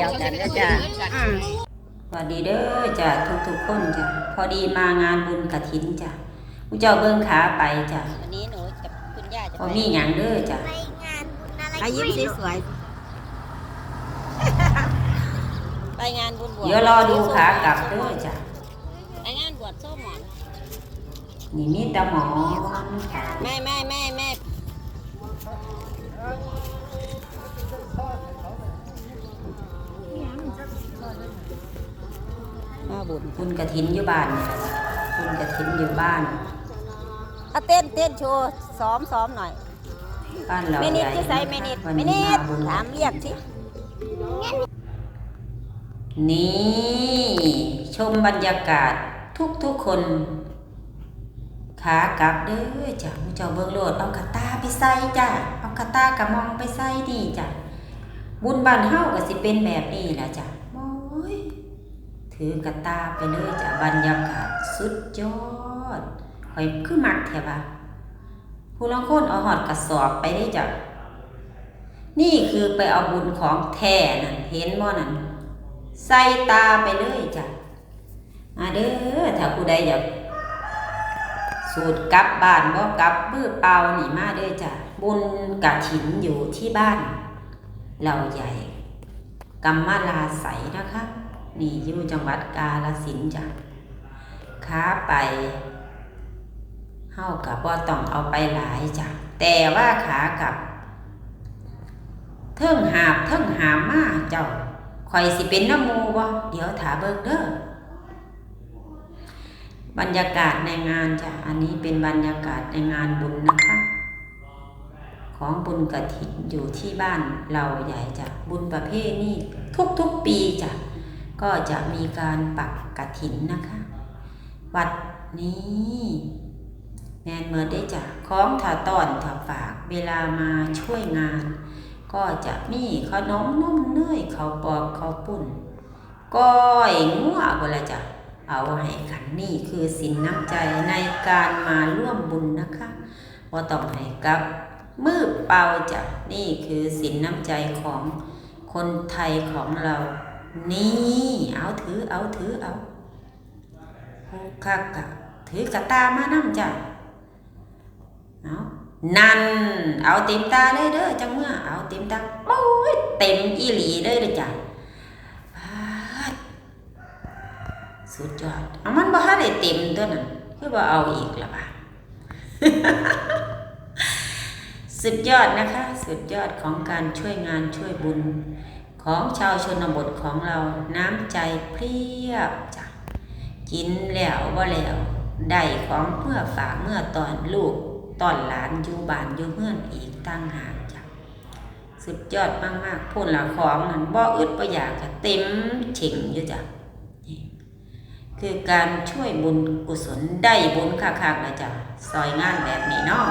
ดียวกันแล้วจ้ะอืมสวัสดีเด้อจ้ะทุกๆคนจ้ะพอดีมางานบุญกฐินจ้ะผู้เจ้าเบิ่งขาไปจ้ะวันนี้หนูกับคุณย่าจะพอมีหยังเด้อจ้ะไปงานบุญอะไรไปยิ้มสวยๆไปงานบุญบวชเดี๋ยวรอดูขากลับเด้อจ้ะไปงานบวชโซ่หมอนนี่มีแตาหมอแม่แม่แม่แม่ มาบุญบุญกฐินอยู่บ้านเนี่ยบุญกฐินอยู่บ้านเอาเต้นเต้นโชว์ซ้อมซ้อมหน่อยบ้านเราเมนิใหดญ่ที่ใส่เมนิดวันเมนี้นิมาดบุญถามเรียกสินี่ชมบรรยากาศทุกๆคนขากลับเด้อจ้ะผู้เจ้าเบิ่งโลดเอากระตาไปใส่จ้ะเอากระตากระมองไปใส่นี่จ้ะบุญบ้านเฮาก็สิเป็นแบบนี้แหละจ้ะโอ้ย ถือกระตาไปเลยจ้ะบรรยากาศสุดยอดข่อยคือมักแท้ว่าผู้ลางคนเอาหอดกระสอบไปได้จ้ะนี่คือไปเอาบุญของแท้นั่นเห็นบ่นั่นใส่ตาไปเลยจ้ะมาเด้อถ้าผู้ใดอยากสูตรกลับบ้านบ่กลับมือเปล่านี่มาเด้อจ้ะบุญกะถินอยู่ที่บ้าน เราใหญ่กัมมาลาใสนะคะ นี่อยู่จังหวัดกาลสินจ้ะค้าไปเฮากับบ่ต้องเอาไปหลายจ้ะแต่ว่าขากับเทิงหาบเทิงหามมาเจ้าข่อยสิเป็นน้ำมูบ่เดี๋ยวถาเบิ่งเด้อบรรยากาศในงานจ้ะอันนี้เป็นบรรยากาศในงานบุญนะคะ ของบุญกฐินอยู่ที่บ้านเราใหญ่จ้ะบุญประเภทนี้ทุกๆปีจ้ะ ก็จะมีการปักกฐินนะคะ วัดนี้แมนเมื่อได้จ้ะของถาตอนถาฝากเวลามาช่วยงาน ก็จะมีขนมนุ่มเนยข้าวปอกข้าวปุ้นก้อยงัวบ่ละจ้ะเอาให้กันนี่คือสินน้ำใจในการมาร่วมบุญนะคะว่าต้องให้กับมือเปล่าจ้ะนี่คือสินน้ำใจของคนไทยของเรา นี่เอาถือเอาถือเอาโอคักกะถือกะตามานั่จ้ะเอานั่นเอาเต็มตาเลยเด้อจังเมื่อเอาเต็มตาโอ้ยเต็มอีหลีเลยเด้อจ้ะสุดยอดเอามันบ่ทันได้เต็มตัวนั้นคือบ่เอาอีกละบ่าสุดยอดนะคะ สุดยอดของการช่วยงานช่วยบุญ ของชาวชนบทของเราน้ำใจเพียบจ้ะกินแล้วบ่แล้วได้ของเมื่อฝากเมื่อตอนลูกตอนหลานอยู่บ้านอยู่เฮือนอีกตั้งหากจ้ะสุดยอดมากๆพูนละของนั้นบ่อึดบ่อยากะเต็มฉิงอยู่จ้ะคือการช่วยบุญกุศลได้บุญคักๆนะจ้ะซอยงานแบบนี้เนาะ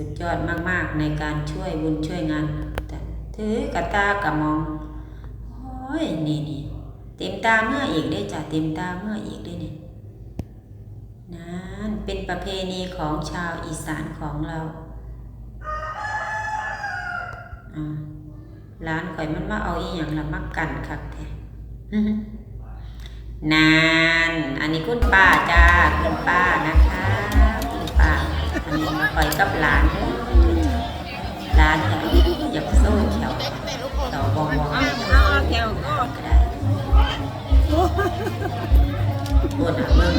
สุดยอดมากๆในการช่วยบุญช่วยงานแต่ถือกระตากระมองโอ้ยนี่นี่เต็มตาเมื่ออีกได้จ้ะเต็มตาเมื่ออีกได้นี่นั่นเป็นประเพณีของชาวอีสานของเราร้านข่อยมันมาเอาอีหยังละมักกันคักแท้นาน อันนี้คุณป้าจ้าคุณป้านะคะ อันนี้ข่อยกับหลานเด้อหลานเนี่ยอยากสู้แถวต่อบองบองเอาแถวก็ได้ปวดหนักเบิ่ง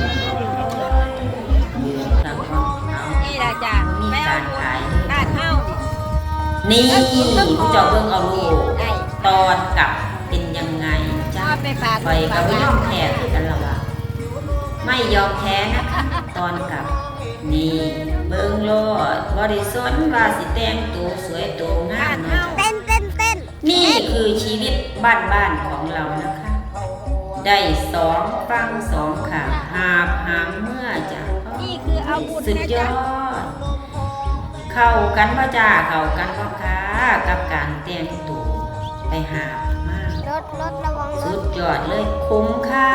ยืนแล้วก็เอานี่ละจ้ะมีไปเอาการขายบ้านเฮานี่ผู้เจาเบิ่งเอาลูกตอนกลับเป็นยังไงจ้าไปกไปก็ไม่ยอมแพ้กันและวะไม่ยอมแพ้นะคะตอนกลับนี่ เบิ่งโลดบริสุทธิ์ว่าสิแต่งตัวสวยตัวงามเนาะเต้นเต้นเต้นนี่คือชีวิตบ้านๆของเรานะคะ ได้สองฟังสองขาหาบหามเมื่อจะนี่คือเอาบุญสุดนะยจ๊ะอด เข้ากันพ่จ้าเข้ากันพ่ค้ากับการแต่งตัวไปหาบมากรถรถระวังรสุถดยอดเลยคุ้มค่า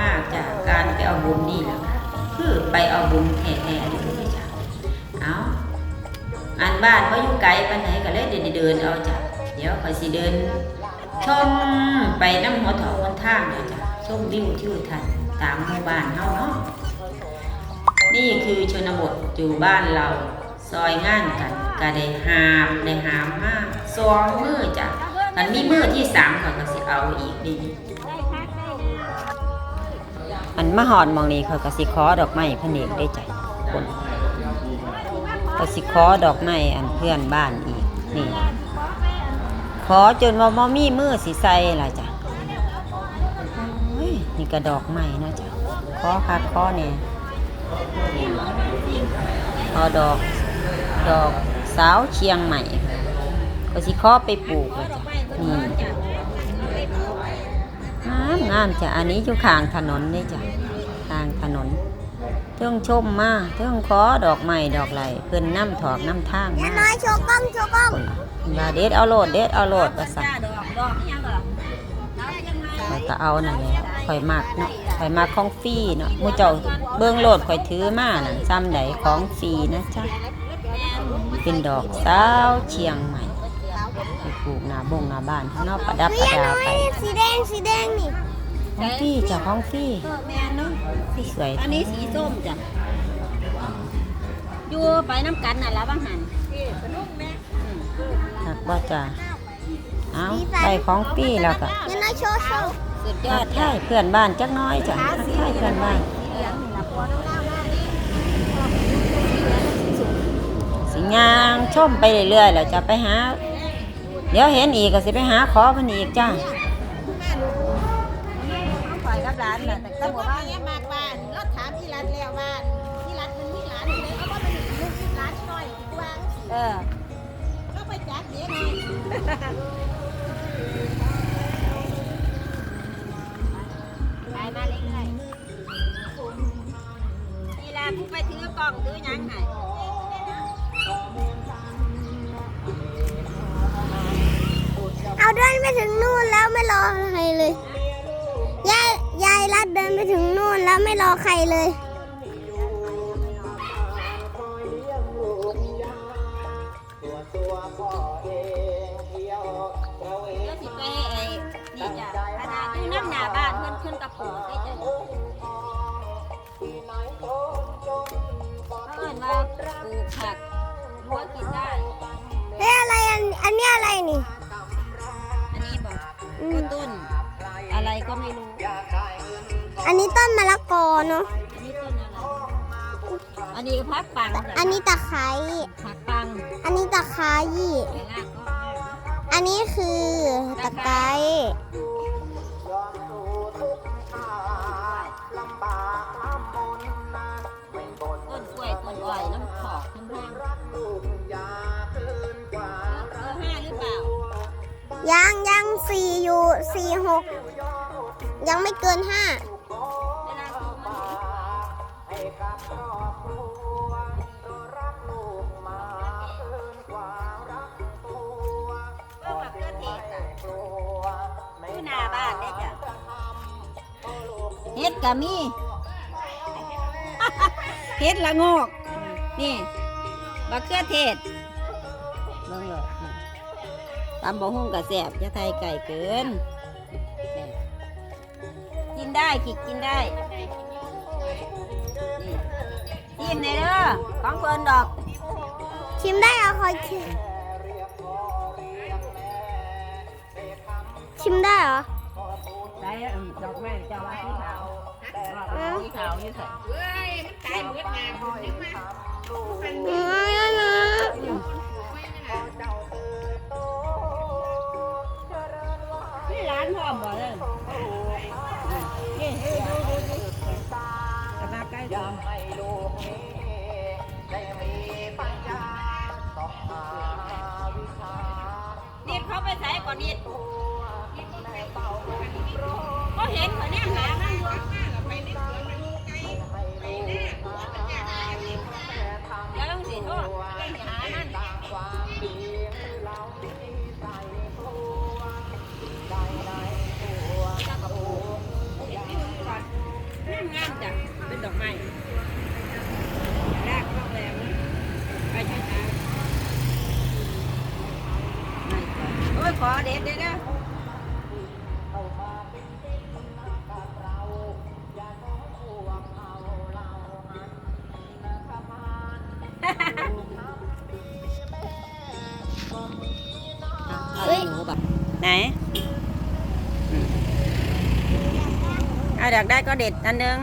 มากๆจากการไปเอาบุญนี่แหละค่ะคือไปเอาบุญแท้ๆเลยจ้ะเอันบ้านเขาอยู่ไกลไปไหนก็เลยเดินเดินเอาจ้ะเดี๋ยวคอยสิเดินชมไปน้ำหัวถาคนท่างเลยจ้ะชมวิวทิวทันตามหมู่บ้านเฮาเนาะนี่คือชนบทอยู่บ้านเราซอยงานกันก็ได้หาบได้หามมาสองมือจ้ะมันมีมือที่สามเขาก็สิเอาอีกดีอันมาหอดมองนี้เขาก็สิขอดอกไม้พระเนกได้ใจคน ก็สิขอดอกไม้อันเพื่อนบ้านอีกนี่ ขอจนว่าบ่มีมือสิใสล่ะจ้ะนี่ก็ดอกใหม่นะจ้ะขอคักขอเนี่ยขอดอกดอกสาวเชียงใหม่ก็สิขอไปปลูกเลยจ้ะนี่งามงามจ้ะอันนี้อยู่ข้างถนนนี่จ้ะข้างถนน ทิงชมมาเทิงขอดอกไม้ดอกไหลเพิ่นน้ำถอกน้ำทางอย่ามาน้อยโชว์กล้องโชว์กล้องคนว่าเด็ดเอาโลดเด็ดเอาโลดว่าสั่นดอกดอกยังเหรอข่อยก็เอานั่นแหละข่อยมักเนาะข่อยมักของฟรีเนาะหมู่เจ้าเบิ่งโลดข่อยถือมานั่นซ้ำใดของฟรีนะจ๊ะเป็นดอกสาวเชียงใหม่ไปปลูกหน้าบงหน้าบ้านเนาะประดับเฮ้ปยระอย่าดาน้อไปยสีแดงสีแดงนี่ของฟรีจ้ะของฟรีแม่เนาะที่ สวย อันนี้สีส้มจ้ะอยู่ไปน้ำกันน่ะละบางหันหักบ่จ้ะเอาได้ของฟรีแล้วก็อย่าน้อยโชว์โชว์สุดยอทัดกจ้ะทายเพื่อนบ้านจักหน้อยจ้ะทักทายเพื่อนบ้านเหลืองนี่ละพอน้องเล่าได้สิย่างชมไปเรื่อยๆแล้วจะไปหา เดี๋ยวเห็นอีกก็สิไปหาขอเพิ่นอีกจ้ะเขาปล่อย กับร้านน่ะแต่ก็บอกว่าเนี่ยมากบ้านเราถามที่ร้านแล้วบ้าที่ร้านมันมีร้านอยู่เลยเอาว่ามันลูกร้านน้อยกว้างเออ ก็ไปจัดเดี๋ยวหน่อยไปมาเรื่อยๆนี่ล่ะผู้ไปถือกล่องถือหยังให้เอาเดินไปถึงนู่นแล้วไม่รอใครเลย ยายรัดเดินไปถึงนู่นแล้วไม่รอใครเลย ต้นมะละกอเนาะ อันนี้ต้นอะไรอันนี้ก็พักปังจ้ะอันนี้ตะไคร้ผักปังอันนี้ตะไคร้ไปลากก็อันนี้คือตะไคร้ต้นกล้วยต้นอ้อยน้ำขอกน้ำแห้งเออห้าหรือเปล่า ยังยังสี่อยู่สี่หกยังไม่เกินห้า กะมีเฮ็ดละโงกนี่มะเขือเทศเบิ่งเลยตำบะฮุ่งกะแสบจะไทยไก่เกินนี่กินได้กินกินได้นี่กินเลยเด้อของเพิ่นดอก ชิมได้เหรอคอยชิมชิมได้เหรอ ได้ดอกไม้เจ้าว่าที่ขาว อืมที่ขาวนี่ใส่เฮ้ยมันตายหมดงานคนยังมาอืมนะนี่ร้านพร้อมบ่เลยนี่ดูดูดูกระนาใกล้จอ ไหนอืมเอาอยากได้ก็เด็ดอันนึง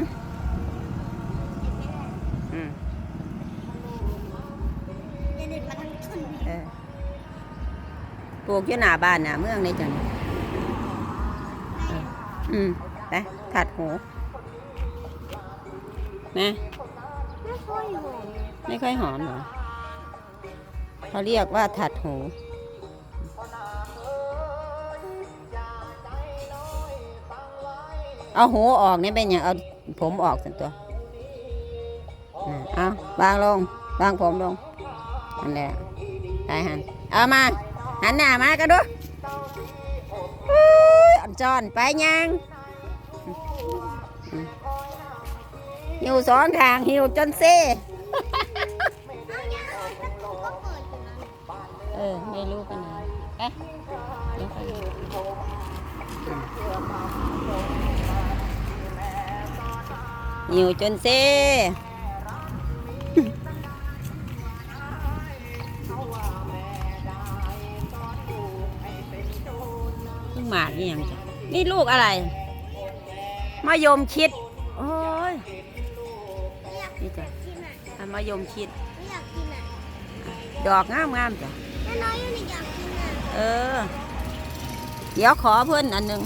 อืมจะเด็ดมปลูกอยู่หน้าบ้านหน้าเมืองเลยจังอออืมไปถัดหูนะไม่ค่อยหมไม่ค่อยหอมเหรอเขาเรียกว่าถัดหู เอาหูออกนี่เป็นอย่างเอาผมออกสันตัวเอาบางลงบางผมลงอันแหละได้หันเอามาหันหน้ามากันดูอุ๊ยอ่อนจอนไปยังหิวสองทางหิวจนเซ่เออไม่รู้กันไหนไปไป หิวจนเซ่ลูกหมากนี่ยังจ้ะนี่ลูกอะไรมะยมชิด โอ้ยไม่อยากนี่จ้ะกินอะอันมะยมชิด ไม่อยากกินอะดอกงามงามๆจ้ะแม่น้อยอยู่ในอยากกินอะเออ เดี๋ยวขอเพื่อนอันหนึ่ง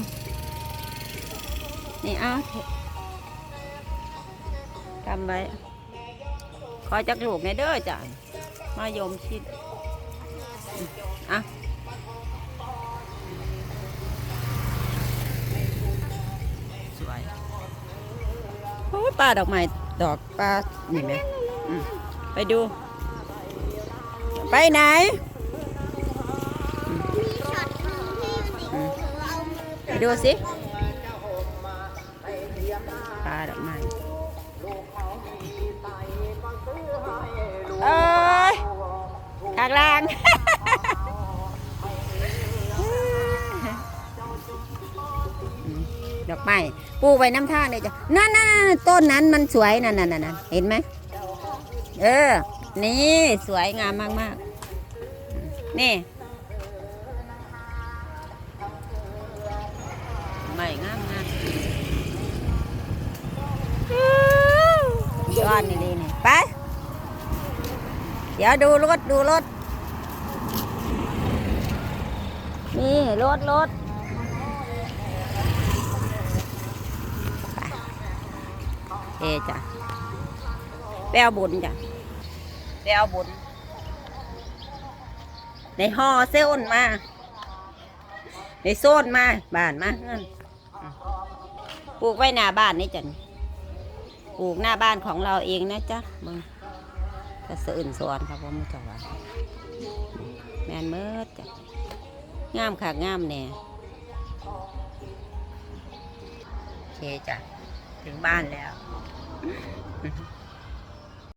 นี่เอาทำไว้ ขอจักลูกในเด้อจ้ะมายมชิดอะสวยโอ้ยปลาดอกไม้ดอกปลานี่ไหมอืมไปดู ไปไหนมีช็อตหนึ่งที่อยู่ในเธอเอามือไปดูสิางล่างดอกไม้ปูไว้น้ำทางเลยจ้ะนั่นนั่นต้นนั้นมันสวยนั่นนั่นนั่นเห็นไหมเออ นี่สวยงามมากมากๆนี่ไม่งามงามยอดนี่ดีนี่ไป เดี๋ยวดูรถดูรถ นี่รถรถไปเอจ้ะแปลบุญจ้ะแปลบุญในห่อเส้นมาในโซนมาบ้านมาเงินปลูกไว้หน้าบ้านนี่จันปลูกหน้าบ้านของเราเองนะจ๊ะมึงกระสือนสวนครับผมจังหวะแมนเมิดจ้ะ งามค่ะงามแน่โอเคจ้ะ ถึงบ้านแล้ว